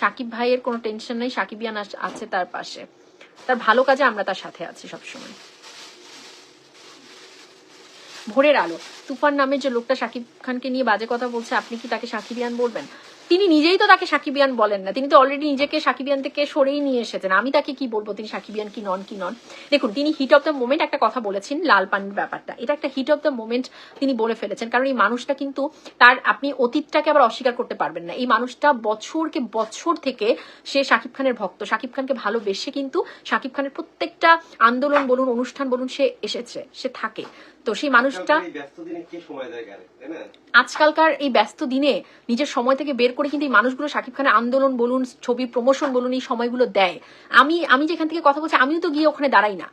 সাকিব ভাইয়ের কোনো টেনশন নেই, সাকিব ইয়ান আছে তার পাশে। তার ভালো কাজে আমরা তার সাথে আছি সবসময়। ভোরের আলো, তুফান নামে যে লোকটা সাকিব খানকে নিয়ে বাজে কথা বলছে, আপনি কি তাকে সাকিবিয়ান বলবেন? তিনি নিজেই তো তাকে সাকিবিয়ান বলেন না। তিনি তো অলরেডি নিজেকে সাকিবিয়ান থেকে সরেই নিয়ে এসেছেন। আমি তাকে কি বলব? তিনি সাকিবিয়ান কি নন কি নন? দেখুন, তিনি হিট অফ দ্য মোমেন্ট একটা কথা বলেছেন লাল পানির ব্যাপারটা। এটা একটা হিট অফ দ্য মোমেন্ট তিনি বলে ফেলেছেন। কারণ এই মানুষটা কিন্তু তার, আপনি অতীতটাকে আবার অস্বীকার করতে পারবেন না। এই মানুষটা বছরকে বছর থেকে সে শাকিব খানের ভক্ত। শাকিব খানকে ভালোবেসে কিন্তু শাকিব খানের প্রত্যেকটা আন্দোলন বলুন, অনুষ্ঠান বলুন, সে এসেছে, সে থাকে। তো সেই মানুষটা আজকালকার এই ব্যস্ত দিনে নিজের সময় থেকে বের করে কিন্তু এই মানুষগুলো শাকিব খানের আন্দোলন বলুন ছবি প্রমোশন বলুন এই সময়গুলো দেয়। আমি আমি যেখান থেকে কথা বলছি আমিও তো গিয়ে ওখানে দাঁড়াই না।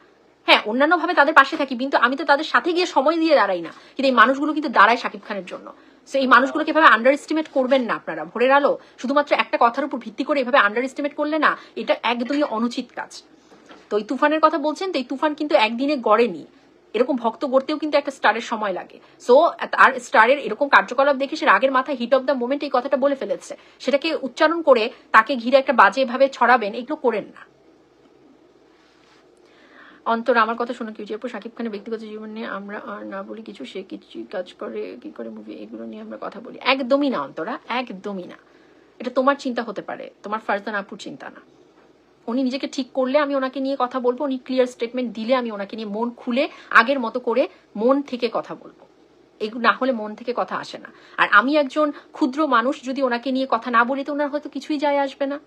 হ্যাঁ অন্যান্য ভাবে তাদের পাশে থাকি কিন্তু আমি তো তাদের সাথে গিয়ে সময় দিয়ে দাঁড়াই না। কিন্তু এই মানুষগুলো কিন্তু দাঁড়ায় শাকিব খানের জন্য। তো এই মানুষগুলোকে এভাবে আন্ডার এস্টিমেট করবেন না আপনারা ভোরের আলো। শুধুমাত্র একটা কথার উপর ভিত্তি করে এভাবে আন্ডার এস্টিমেট করলে না এটা একদমই অনুচিত কাজ। তো এই তুফানের কথা বলছেন তো এই তুফান কিন্তু একদিনে গড়েনি। এরকম ভক্ত গড়তেও কিন্তু একটা স্টারের সময় লাগে। সো আর স্টারের এরকম কার্যকলাপ দেখে সে রাগের মাথায় হিট অফ দ্য মোমেন্ট এই কথাটা বলে ফেলেছে। সেটাকে উচ্চারণ করে তাকে ঘিরে একটা বাজে ভাবে ছড়াবেন, এগুলো করেন না। অন্তর, আমার কথা শোনো কি এরপর শাকিব খানের ব্যক্তিগত জীবন নিয়ে আমরা আর না বলি কিছু, সে কিছু কাজ করে, কি করে মুভি এগুলো নিয়ে আমরা কথা বলি। একদমই না, অন্তরা, একদমই না। এটা তোমার চিন্তা হতে পারে, তোমার ফারজান আপুর চিন্তা না। উনি নিজেকে ঠিক করলে আমি ওনাকে নিয়ে কথা বলব, উনি ক্লিয়ার স্টেটমেন্ট দিলে আমি ওনাকে নিয়ে মন খুলে আগের মতো করে মন থেকে কথা বলব। এগুলো না হলে মন থেকে কথা আসে না। আর আমি একজন ক্ষুদ্র মানুষ, যদি ওনাকে নিয়ে কথা না বলি তো ওনার হয়তো কিছুই যায় আসবে না।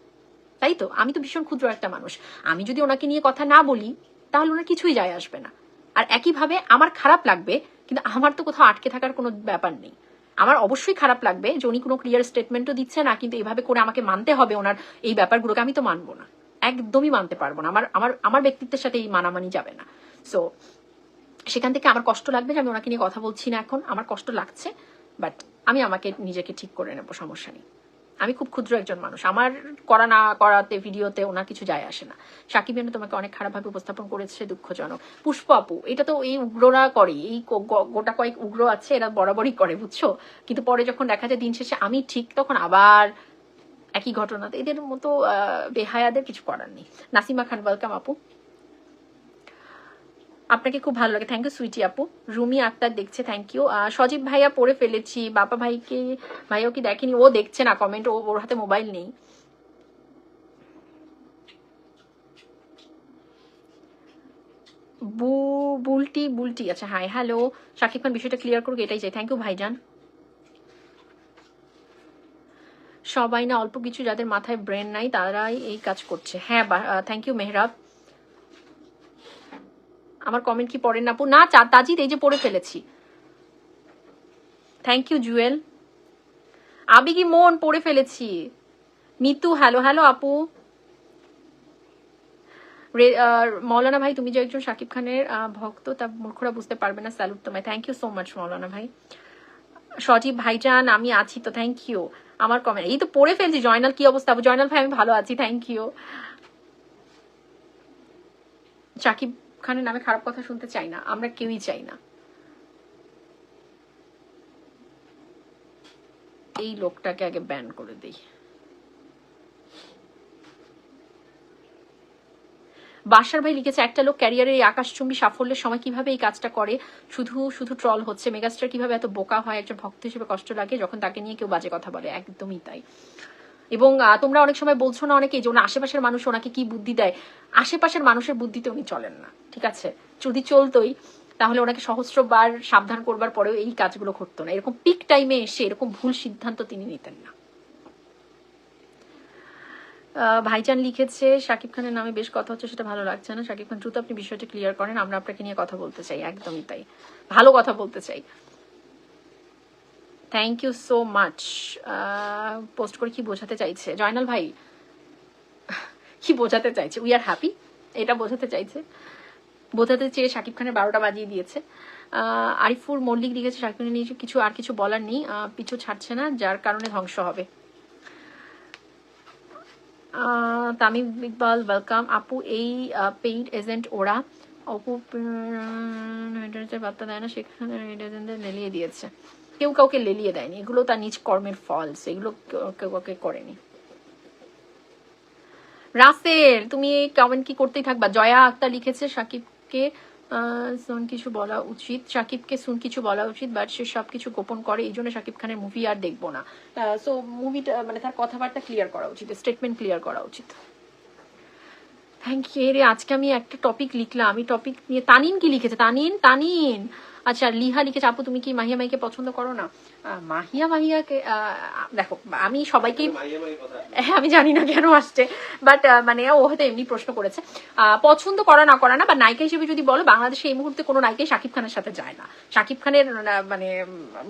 তাই তো? আমি তো ভীষণ ক্ষুদ্র একটা মানুষ। আমি যদি ওনাকে নিয়ে কথা না বলি, তাহলে ওনার কিছুই যায় আসবে না। আর একইভাবে আমার খারাপ লাগবে, কিন্তু আমার তো কোথাও আটকে থাকার কোনো ব্যাপার নেই। আমার অবশ্যই খারাপ লাগবে যে উনি কোনো ক্লিয়ার স্টেটমেন্টও দিচ্ছে না, কিন্তু এভাবে করে আমাকে মানতে হবে ওনার এই ব্যাপারগুলোকে, আমি তো মানবো না। একদমই মানতে পারব না। আমার আমার আমার ব্যক্তিত্বের সাথে এই মানামানি যাবে না। সো সেখান থেকে আমার কষ্ট লাগবে যে আমি ওনাকে নিয়ে কথা বলছি না এখন। আমার কষ্ট লাগছে বাট আমি আমাকে নিজেকে ঠিক করে নেব, সমস্যা নেই। আমি খুব ক্ষুদ্র একজন মানুষ। আমার করা না করাতে, ভিডিওতে ওনার কিছু যায় আসে না। সাকিব এনে তোমাকে অনেক খারাপভাবে উপস্থাপন করেছে, দুঃখজনক। পুষ্প আপু, এটা তো এই উগ্ররা করে এই গোটা কয়েক উগ্র আছে, এরা বরাবরই করে, বুঝছ? কিন্তু পরে যখন দেখা যায় দিন শেষে আমি ঠিক, তখন আবার একই ঘটনা। তো এদের মতো বেহায়াদের কিছু করার নেই। নাসিমা খান, ওয়েলকাম আপু। আপনাকে খুব ভালো লাগে। থ্যাংক ইউ সুইটি আপু। রুমি আক্তার দেখছে, থ্যাংক ইউ। সজীব ভাইয়া পড়ে ফেলেছি। বাবা ভাইকে, ভাইও কি দেখেনি? ও দেখছে না কমেন্ট ও ওর হাতে মোবাইল নেই। বুলটি বুলটি। আচ্ছা হাই হ্যালো শাকিব খান, বিষয়টা ক্লিয়ার করুক, এটাই চাই। থ্যাংক ইউ ভাইজান। সবাই না অল্প কিছু যাদের মাথায় ব্রেন নাই, তারাই এই কাজ করছে। হ্যাঁ থ্যাংক ইউ মেহরাব। আমার কমেন্ট কি পড়েন না? না, চা, তাজিদ, এই যে পড়ে ফেলেছি। Thank you Jewel. আবেগি মন, পড়ে ফেলেছি। মিতু হ্যালো হ্যালো আপু। মৌলানা ভাই, তুমি যে একজন শাকিব খানের ভক্ত, তা মূর্খরা বুঝতে পারবে না, স্যালুট তোমায়। Thank you so much Maulana ভাই। সজীব ভাইজান, আমি আছি তো থ্যাংক ইউ আমার কমেন্ট এই তো পড়ে ফেলছি, জয়নাল কি অবস্থা? জয়নাল ভাই, আমি ভালো আছি থ্যাংক ইউ সাকিব খানের নামে খারাপ কথা শুনতে চাই না, আমরা কেউই চাই না। এই লোকটাকে আগে ব্যান করে দিই। বাসার ভাই লিখেছে, একটা লোক ক্যারিয়ারের এই আকাশচুম্বী সাফল্যের সময় কীভাবে এই কাজটা করে? শুধু শুধু ট্রল হচ্ছে। মেগাস্টার কীভাবে এত বোকা হয়? একজন ভক্ত হিসেবে কষ্ট লাগে যখন তাকে নিয়ে কেউ বাজে কথা বলে। একদমই তাই। এবং তোমরা অনেক সময় বলছো না অনেকে যে আশেপাশের মানুষ, ওনাকে কি বুদ্ধি দেয়? আশেপাশের মানুষের বুদ্ধিতে উনি চলেন না, ঠিক আছে? যদি চলতোই, তাহলে ওনাকে সহস্রবার সাবধান করবার পরেও এই কাজগুলো ঘটতো না। এরকম পিক টাইমে এসে এরকম ভুল সিদ্ধান্ত তিনি নিতেন না। ভাইজান লিখেছে, শাকিব খানের নামে বেশ কথা হচ্ছে, সেটা ভালো লাগছে না। শাকিব খান, দ্রুত আপনি বিষয়টা ক্লিয়ার করেন, আমরা আপনাকে নিয়ে কথা বলতে চাই, একদমই তাই। ভালো কথা বলতে চাই। Thank you so much post করে কি বোঝাতে চাইছে? জয়নাল ভাই, কি বোঝাতে চাইছে? উই আর হ্যাপি এটা বোঝাতে চাইছে। বোঝাতে চেয়ে শাকিব খানের বারোটা বাজিয়ে দিয়েছে। আরিফুর মল্লিক লিখেছে, শাকিব খানের নিয়ে কিছু, আর কিছু বলার নেই। পিছু ছাড়ছে না, যার কারণে ধ্বংস হবে। তামিম ইকবাল ওয়েলকাম আপু, এই পেইড এজেন্ট ওরা। অপু বার্তা দেয় না, সেখানে এজেন্টদের লেলিয়ে দিয়েছে। কেউ কাউকে লেলিয়ে দেয়নি। এগুলো তার নিজ কর্মের ফল এগুলো কেউ কেউ কাউকে করেনি। রাসেল, তুমি কমেন্ট কি করতেই থাকবা? জয়া আক্তার লিখেছে সাকিবকে সুন কিছু বলা উচিত। সাকিবকে সুন কিছু বলা উচিত বাট সে সব কিছু গোপন করে, এই জন্য সাকিব খানের মুভি আর দেখব না। সো মুভিটা মানে তার কথাবার্তা ক্লিয়ার করা উচিত স্টেটমেন্ট ক্লিয়ার করা উচিত। থ্যাংক ইউ রে আজকে আমি একটা টপিক লিখলাম। আমি টপিক নিয়ে তানিন কি লিখেছে? তানিন তানিন! আচ্ছা লিহা লিখেছে আপু তুমি কি মাহিয়া মাইকে পছন্দ করো না? মাহিয়া মাহিয়াকে দেখো আমি সবাইকেই হ্যাঁ আমি জানি না কেন আসছে বাট মানে ও হয়তো এমনি প্রশ্ন করেছে। পছন্দ করা না করা না বা নায়িকা হিসেবে যদি বলো বাংলাদেশে এই মুহূর্তে কোনো নায়িকাই শাকিব খানের সাথে যায় না। শাকিব খানের মানে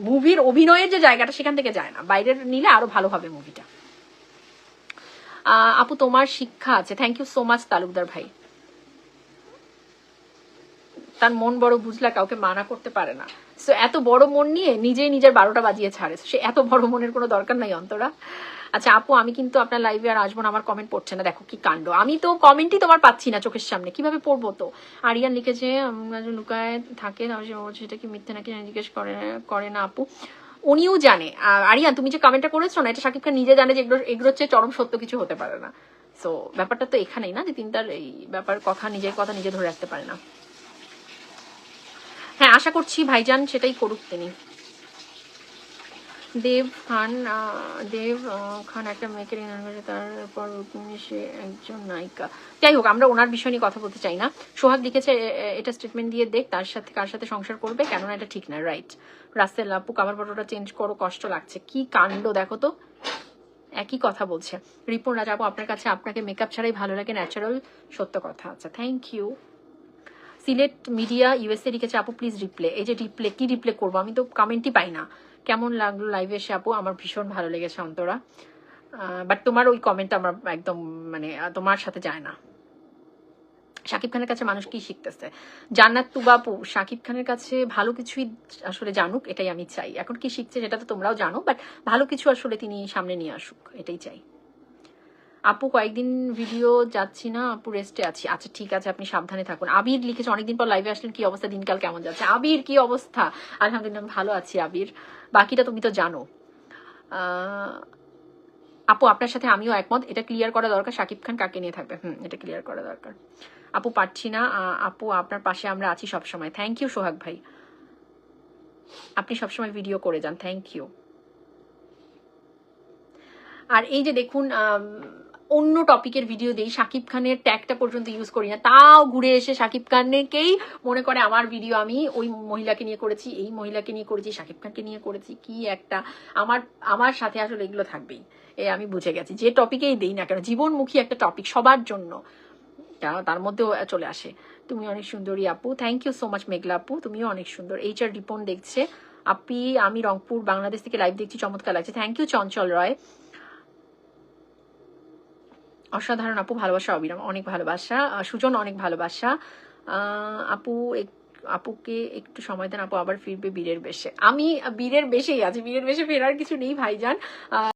মুভির অভিনয়ের যে জায়গাটা সেখান থেকে যায় না। বাইরের নিলে আরও ভালো হবে মুভিটা। আপু তোমার শিক্ষা আছে। Thank you so much Talukdar ভাই। তার মন বড় বুঝলা কাউকে মানা করতে পারে না। সো এত বড় মন নিয়ে নিজেই নিজের বারোটা বাজিয়ে ছাড়ে। সে এত বড় মনের কোনো দরকার নাই অন্তরা। আচ্ছা আপু, আমি কিন্তু আপনার লাইভে আর আসব না, আমার কমেন্ট পড়ছে না। দেখো কি কাণ্ড। আমি তো কমেন্টই তোমার পাচ্ছি না চোখের সামনে। কীভাবে পড়ব তো? আরিয়ান লিখেছে লুকায় থাকে সেটা কি মিথ্যে নাকি? জিজ্ঞেস করে করে না আপু। উনিও জানে। আর আরিয়ান, তুমি যে কমেন্টটা করেছ না, এটা শাকিব খান নিজে জানে যে এগুলো, এগুলোর চেয়ে চরম সত্য কিছু হতে পারে না। সো ব্যাপারটা তো এখানেই না যে তিনি তার এই ব্যাপার, কথা, নিজের কথা নিজে ধরে রাখতে পারে না। হ্যাঁ আশা করছি ভাইজান সেটাই করুক তিনি। দেব খান দেব খান একটা মেয়েকে রিনান করে তারপর সে একজন নায়িকা। যাই হোক, আমরা ওনার বিষয় নিয়ে কথা বলতে চাই না। সোহাগ লিখেছে এটা স্টেটমেন্ট দিয়ে দেখ, তার সাথে কার সাথে সংসার করবে, কেননা এটা ঠিক না রাইট রাস্তের আপু কাবার ফটোটা চেঞ্জ করো, কষ্ট লাগছে। কি কাণ্ড, দেখো তো। একই কথা বলছে। রিপন রাজা আপু, আপনার কাছে আপনাকে মেকআপ ছাড়াই ভালো লাগে ন্যাচারাল সত্য কথা। আচ্ছা thank you Sylhet media USA লিখেছে আপু প্লিজ রিপ্লে এই যে রিপ্লে কি রিপ্লে করব? আমি তো কমেন্টই পাই না। কেমন লাগল লাইভে এসে, আপু? আমার ভীষণ ভালো লেগেছে, অন্তরা। বাট তোমার ওই কমেন্ট আমার একদম মানে তোমার সাথে যায় না। শাকিব খানের কাছে মানুষ কি শিখতেছে? জান্নাত তুবাপু শাকিব খানের কাছে ভালো কিছুই আসলে জানুক, এটাই আমি চাই। এখন কি শিখছে সেটা তো তোমরাও জানো বাট ভালো কিছু আসলে তিনি সামনে নিয়ে আসুক, এটাই চাই। আপু, কয়েকদিন ভিডিও যাচ্ছি না, আপু রেস্টে আছি। আচ্ছা ঠিক আছে, আপনি সাবধানে থাকুন। আবির লিখেছে, অনেকদিন পর লাইভে আসলেন, কি অবস্থা? দিনকাল কেমন যাচ্ছে? আবির, কি অবস্থা? আলহামদুলিল্লাহ, ভালো আছি আবির। বাকিটা তুমি তো জানো। আপু, আপনার সাথে আমিও একমত। এটা ক্লিয়ার করা দরকার শাকিব খান কাকে নিয়ে থাকবে? হুম, এটা ক্লিয়ার করা দরকার। আপু, পারছি না। আপু, আপনার পাশে আমরা আছি সবসময়। থ্যাংক ইউ সোহাগ ভাই। আপনি সবসময় ভিডিও করে যান। থ্যাংক ইউ আর এই যে দেখুন অন্য টপিকের ভিডিও দেই। শাকিব খানের ট্যাগটা পর্যন্ত ইউজ করি না। তাও ঘুরে এসে শাকিব খানকেই মনে করে আমার ভিডিও আমি ওই মহিলাকে নিয়ে করেছি, এই মহিলাকে নিয়ে করেছি শাকিব খানকে নিয়ে করেছি। কি একটা আমার আমার সাথে আসলে এগুলো থাকবেই। এ আমি বুঝে গেছি। যে টপিকেই দেই না কেন, জীবনমুখী একটা টপিক সবার জন্য। তার মধ্যেও চলে আসে। তুমি অনেক সুন্দরী আপু। Thank you so much Meghla আপু। তুমিও অনেক সুন্দর। এইচ আর রিপন দেখছে। আপি আমি রংপুর, বাংলাদেশ থেকে লাইভ দেখছি, চমৎকার লাগছে। Thank you Chanchal Roy. অসাধারণ আপু, ভালোবাসা অবিরাম, অনেক ভালোবাসা। সুজন, অনেক ভালোবাসা। আপু আপুকে একটু সময় দেন, আপু আবার ফিরবে বীরের বেশে। আমি বীরের বেশেই আছি, বীরের বেশে ফেরার কিছু নেই, ভাইজান।